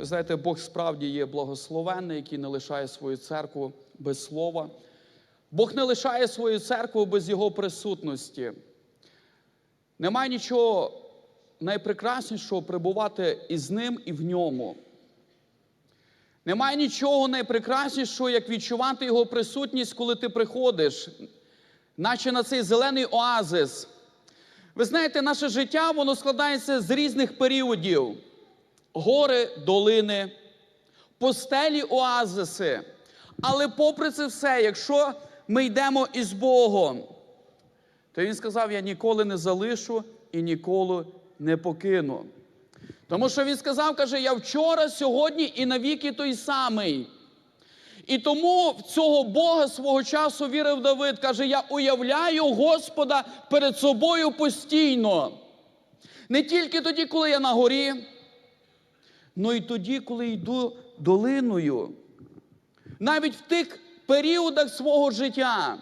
Ви знаєте, Бог справді є благословенний, який не лишає свою церкву без слова. Бог не лишає свою церкву без Його присутності. Немає нічого найпрекраснішого прибувати із ним і в ньому. Немає нічого найпрекраснішого, як відчувати його присутність, коли ти приходиш, наче на цей зелений оазис. Ви знаєте, наше життя воно складається з різних періодів: гори, долини, постелі, оазиси. Але попри це все, якщо ми йдемо із Богом, то він сказав: Я ніколи не залишу і ніколи не покину. Тому що він сказав, каже, я вчора, сьогодні і навіки той самий. І тому в цього Бога свого часу вірив Давид, каже, я уявляю Господа перед собою постійно. Не тільки тоді, коли я на горі, але й тоді, коли йду долиною. Навіть в тих періодах свого життя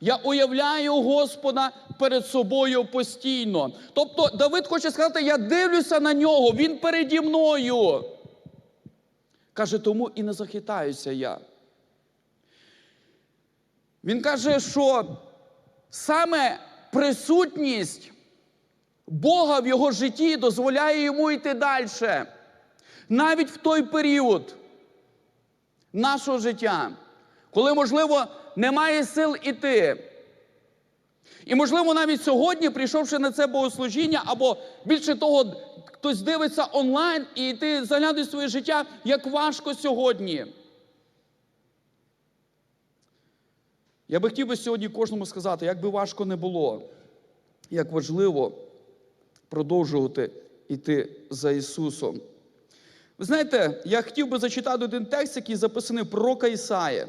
я уявляю Господа перед собою постійно. Тобто Давид хоче сказати, я дивлюся на нього, він переді мною. Каже, тому і не захитаюся я. Він каже, що саме присутність Бога в його житті дозволяє йому йти далі. Навіть в той період нашого життя, коли, можливо, немає сил іти. І, можливо, навіть сьогодні, прийшовши на це богослужіння, або більше того, хтось дивиться онлайн і ти заглядуєш своє життя, як важко сьогодні. Я би хотів би сьогодні кожному сказати, як би важко не було, як важливо продовжувати йти за Ісусом. Ви знаєте, я хотів би зачитати один текст, який записаний пророка Ісаї,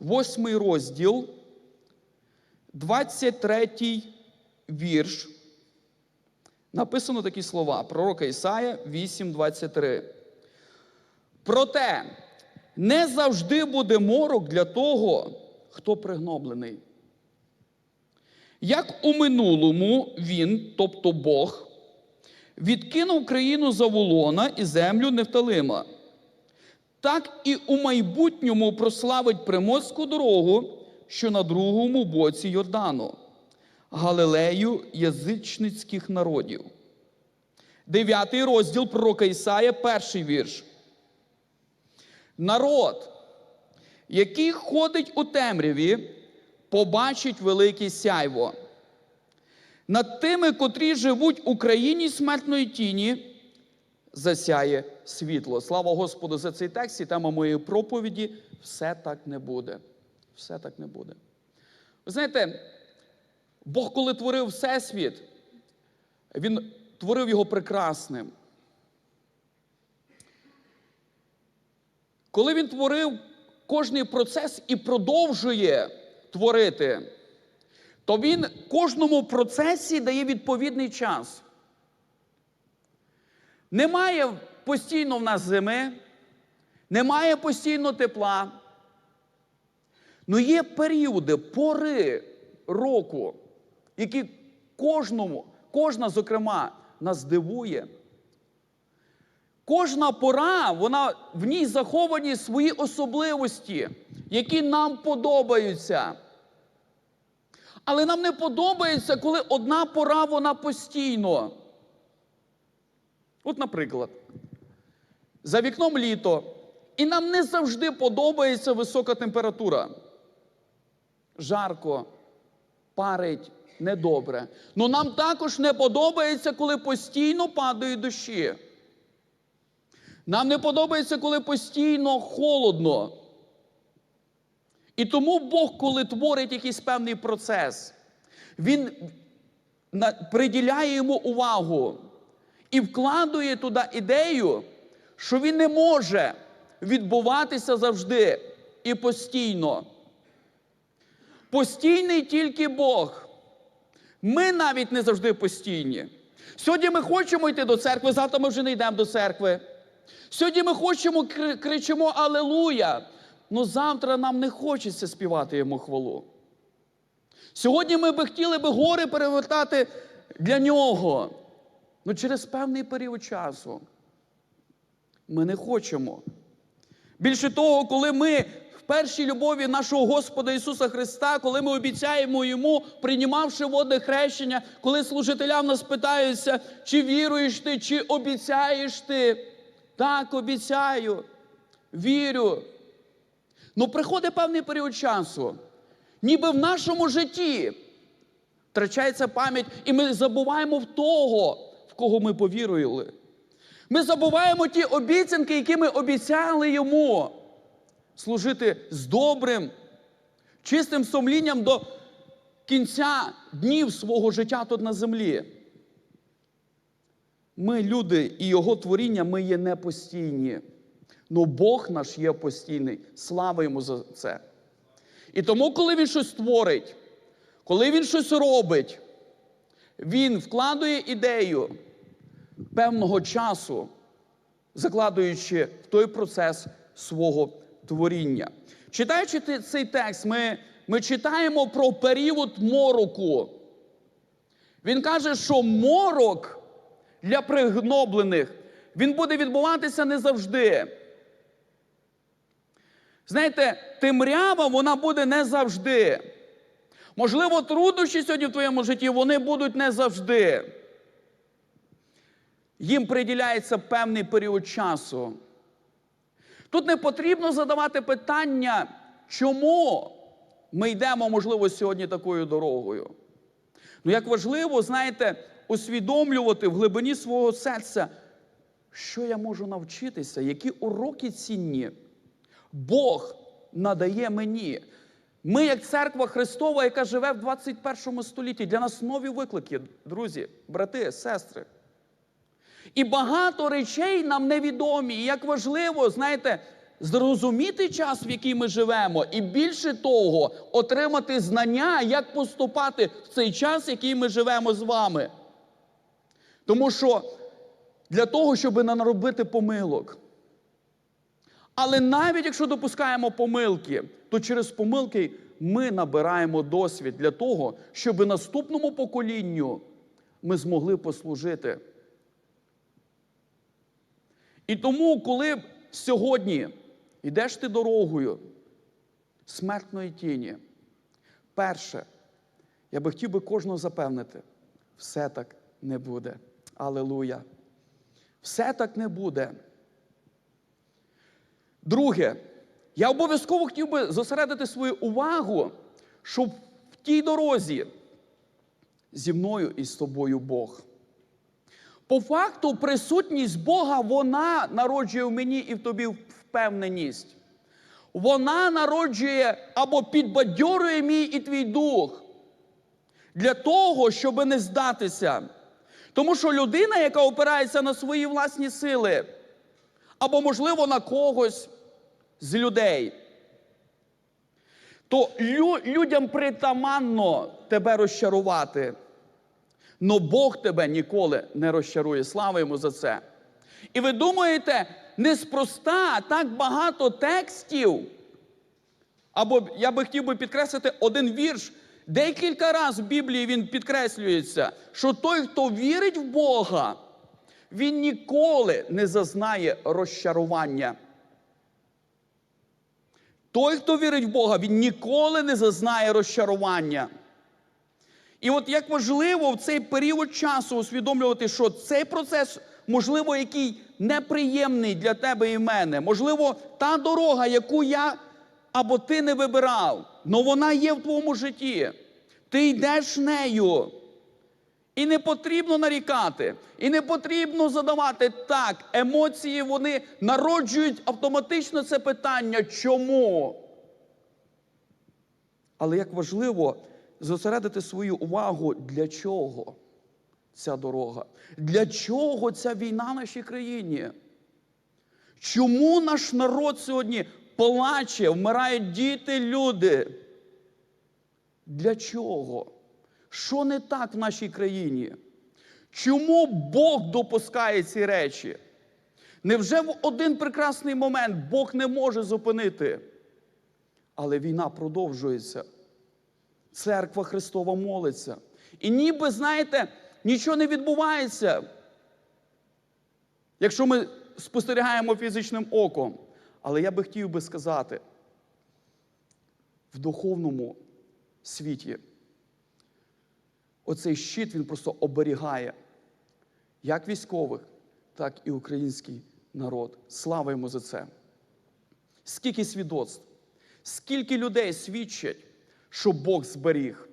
восьмий розділ, 23 вірш. Написано такі слова. Пророка Ісая 8:23. Проте не завжди буде морок для того, хто пригноблений. Як у минулому він, тобто Бог, відкинув країну Заволона і землю Нефталима, так і у майбутньому прославить приморську дорогу, що на другому боці Йордану, Галилею язичницьких народів. Дев'ятий розділ пророка Ісая, перший вірш. Народ, який ходить у темряві, побачить велике сяйво. Над тими, котрі живуть у країні смертної тіні, засяє світло. Слава Господу за цей текст і тема моєї проповіді все так не буде. Все так не буде. Ви знаєте, Бог, коли творив Всесвіт, Він творив його прекрасним. Коли він творив кожний процес і продовжує творити, то він кожному процесі дає відповідний час. Немає постійно в нас зими, немає постійно тепла. Ну є періоди, пори року, які кожному, кожна, зокрема, нас дивує. Кожна пора, вона в ній заховані свої особливості, які нам подобаються. Але нам не подобається, коли одна пора, вона постійно. От, наприклад, за вікном літо, і нам не завжди подобається висока температура. Жарко, парить, недобре. Ну нам також не подобається, коли постійно падають дощі. Нам не подобається, коли постійно холодно. І тому Бог, коли творить якийсь певний процес, Він приділяє йому увагу і вкладує туди ідею, що він не може відбуватися завжди і постійно. Постійний тільки Бог. Ми навіть не завжди постійні. Сьогодні ми хочемо йти до церкви, завтра ми вже не йдемо до церкви. Сьогодні ми хочемо кричимо Алелуя, але завтра нам не хочеться співати йому хвалу. Сьогодні ми би хотіли би гори перевертати для нього. Ну через певний період часу. Ми не хочемо. Більше того, коли ми в першій любові нашого Господа Ісуса Христа, коли ми обіцяємо Йому, приймавши водне хрещення, коли служителям нас питаються, чи віруєш ти, чи обіцяєш ти. Так, обіцяю, вірю. Ну, приходить певний період часу, ніби в нашому житті втрачається пам'ять, і ми забуваємо в того, в кого ми повірили. Ми забуваємо ті обіцянки, які ми обіцяли йому служити з добрим, чистим сумлінням до кінця днів свого життя тут на землі. Ми, люди і Його творіння, ми є непостійні. Но Бог наш є постійний. Слава йому за це. І тому, коли він щось творить, коли він щось робить, він вкладує ідею певного часу, закладуючи в той процес свого творіння. Читаючи цей текст, ми, ми читаємо про період мороку. Він каже, що морок для пригноблених він буде відбуватися не завжди. Знаєте, темрява вона буде не завжди. Можливо, труднощі сьогодні в твоєму житті вони будуть не завжди. Їм приділяється певний період часу. Тут не потрібно задавати питання, чому ми йдемо, можливо, сьогодні такою дорогою. Ну, як важливо, знаєте, усвідомлювати в глибині свого серця, що я можу навчитися, які уроки цінні Бог надає мені. Ми, як церква Христова, яка живе в 21 столітті, для нас нові виклики, друзі, брати, сестри. І багато речей нам невідомі. І як важливо, знаєте, зрозуміти час, в який ми живемо, і більше того, отримати знання, як поступати в цей час, в який ми живемо з вами. Тому що для того, щоб не наробити помилок. Але навіть якщо допускаємо помилки, то через помилки ми набираємо досвід для того, щоб наступному поколінню ми змогли послужити. І тому, коли сьогодні йдеш ти дорогою смертної тіні, перше, я би хотів би кожного запевнити, все так не буде. Алелуя. Все так не буде. Друге, я обов'язково хотів би зосередити свою увагу, щоб в тій дорозі зі мною і з тобою Бог. По факту, присутність Бога, вона народжує в мені і в тобі впевненість. Вона народжує або підбадьорює мій і твій дух для того, щоб не здатися. Тому що людина, яка опирається на свої власні сили, або, можливо, на когось з людей, то лю- людям притаманно тебе розчарувати. Но Бог тебе ніколи не розчарує. Слава йому за це. І ви думаєте, неспроста так багато текстів. Або я би хотів би підкреслити один вірш. Декілька разів в Біблії він підкреслюється, що той, хто вірить в Бога, він ніколи не зазнає розчарування. Той, хто вірить в Бога, він ніколи не зазнає розчарування. І от як важливо в цей період часу усвідомлювати, що цей процес, можливо, який неприємний для тебе і мене, можливо, та дорога, яку я або ти не вибирав, але вона є в твоєму житті. Ти йдеш нею. І не потрібно нарікати, і не потрібно задавати так. Емоції вони народжують автоматично це питання. Чому? Але як важливо зосередити свою увагу, для чого ця дорога? Для чого ця війна в нашій країні? Чому наш народ сьогодні плаче, вмирають діти, люди? Для чого? Що не так в нашій країні? Чому Бог допускає ці речі? Невже в один прекрасний момент Бог не може зупинити? Але війна продовжується. Церква Христова молиться. І ніби, знаєте, нічого не відбувається. Якщо ми спостерігаємо фізичним оком. Але я би хотів би сказати, в духовному світі оцей щит він просто оберігає як військових, так і український народ. Слава йому за це. Скільки свідоцтв, скільки людей свідчать, що Бог зберіг,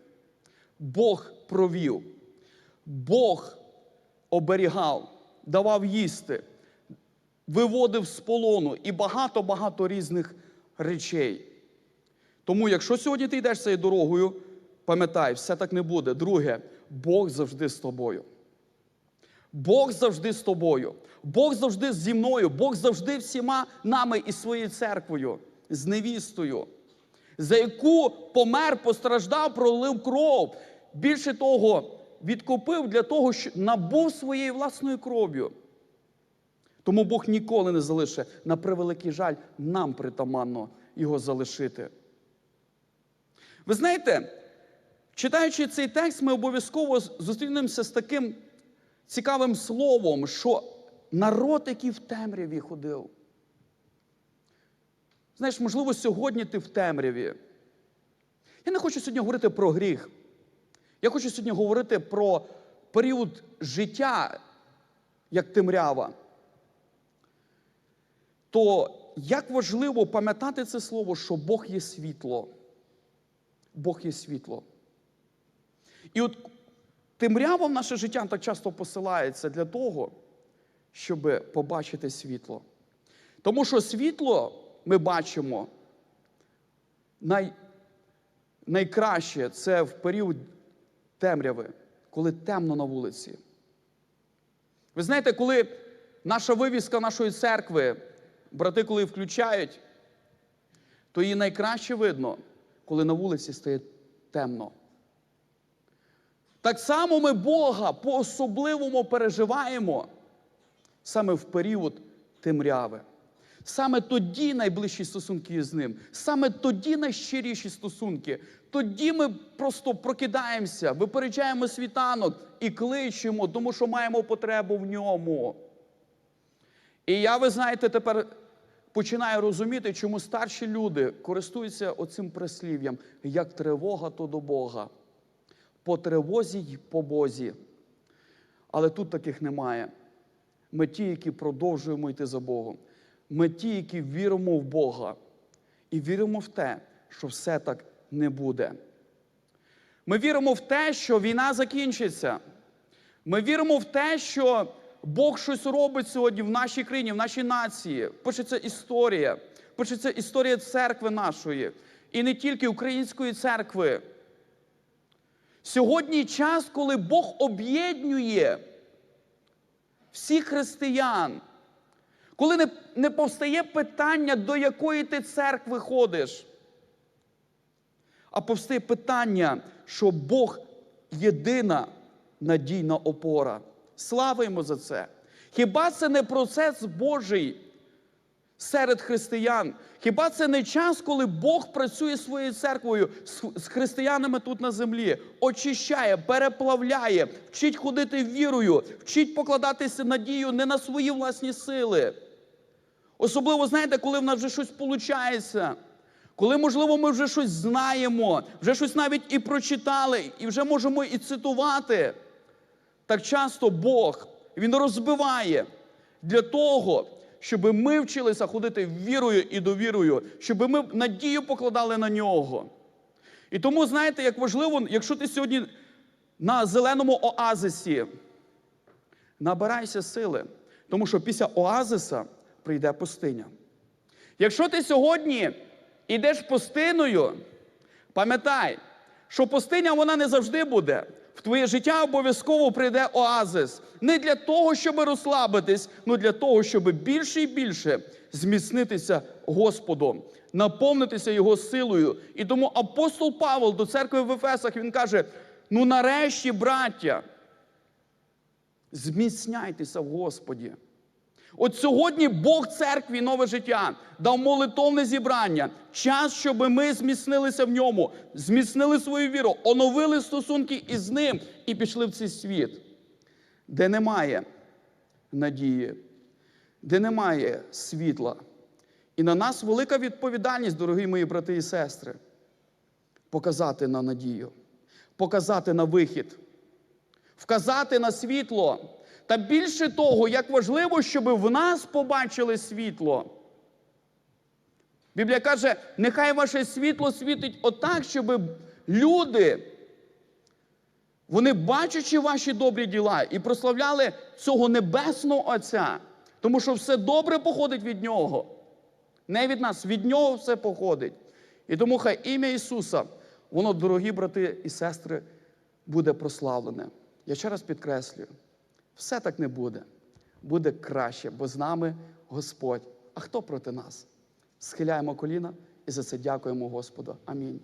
Бог провів, Бог оберігав, давав їсти, виводив з полону і багато-багато різних речей. Тому, якщо сьогодні ти йдеш цією дорогою, пам'ятай, все так не буде. Друге, Бог завжди з тобою. Бог завжди з тобою. Бог завжди зі мною. Бог завжди всіма нами і своєю церквою, з невістою, за яку помер, постраждав, пролив кров. Більше того, відкупив для того, що набув своєю власною кров'ю. Тому Бог ніколи не залише, на превеликий жаль, нам притаманно його залишити. Ви знаєте, читаючи цей текст, ми обов'язково зустрінемося з таким цікавим словом, що народ, який в темряві ходив. Знаєш, можливо, сьогодні ти в темряві. Я не хочу сьогодні говорити про гріх. Я хочу сьогодні говорити про період життя, як темрява. То як важливо пам'ятати це слово, що Бог є світло. Бог є світло. І от темрява в наше життя так часто посилається для того, щоб побачити світло. Тому що світло ми бачимо най, найкраще це в період темряви, коли темно на вулиці. Ви знаєте, коли наша вивіска нашої церкви, брати, коли включають, то її найкраще видно, коли на вулиці стає темно. Так само ми Бога по-особливому переживаємо саме в період темряви. Саме тоді найближчі стосунки з ним, саме тоді найщиріші стосунки. Тоді ми просто прокидаємося, випереджаємо світанок і кличемо, тому що маємо потребу в ньому. І я, ви знаєте, тепер починаю розуміти, чому старші люди користуються оцим прислів'ям, як тривога, то до Бога. По тривозі й по Бозі. Але тут таких немає. Ми ті, які продовжуємо йти за Богом. Ми ті, які віримо в Бога і віримо в те, що все так не буде. Ми віримо в те, що війна закінчиться. Ми віримо в те, що Бог щось робить сьогодні в нашій країні, в нашій нації. Пишеться історія, пишеться історія церкви нашої, і не тільки української церкви. Сьогодні час, коли Бог об'єднує всіх християн, коли не, не повстає питання, до якої ти церкви ходиш, а повстає питання, що Бог єдина надійна опора. Слава йому за це. Хіба це не процес Божий серед християн? Хіба це не час, коли Бог працює своєю церквою з християнами тут на землі, очищає, переплавляє, вчить ходити вірою, вчить покладатися надію не на свої власні сили? Особливо, знаєте, коли в нас вже щось виходить, коли, можливо, ми вже щось знаємо, вже щось навіть і прочитали, і вже можемо і цитувати. Так часто Бог Він розбиває для того, щоб ми вчилися ходити вірою і довірою, щоб ми надію покладали на нього. І тому, знаєте, як важливо, якщо ти сьогодні на зеленому оазисі, набирайся сили, тому що після оазиса прийде пустиня. Якщо ти сьогодні йдеш пустиною, пам'ятай, що пустиня вона не завжди буде. В твоє життя обов'язково прийде оазис. Не для того, щоб розслабитись, але для того, щоб більше і більше зміцнитися Господом, наповнитися Його силою. І тому апостол Павел до церкви в Ефесах він каже: ну нарешті, браття, зміцняйтеся в Господі. От сьогодні Бог церкві нове життя дав молитовне зібрання, час, щоб ми зміцнилися в ньому, зміцнили свою віру, оновили стосунки із ним і пішли в цей світ, де немає надії, де немає світла. І на нас велика відповідальність, дорогі мої брати і сестри, показати на надію, показати на вихід, вказати на світло. Та більше того, як важливо, щоб в нас побачили світло. Біблія каже, нехай ваше світло світить отак, щоб люди, вони бачачи ваші добрі діла і прославляли цього небесного Отця, тому що все добре походить від Нього. Не від нас, від Нього все походить. І тому хай ім'я Ісуса, воно, дорогі брати і сестри, буде прославлене. Я ще раз підкреслюю, все так не буде. Буде краще, бо з нами Господь. А хто проти нас? Схиляємо коліна і за це дякуємо Господу. Амінь.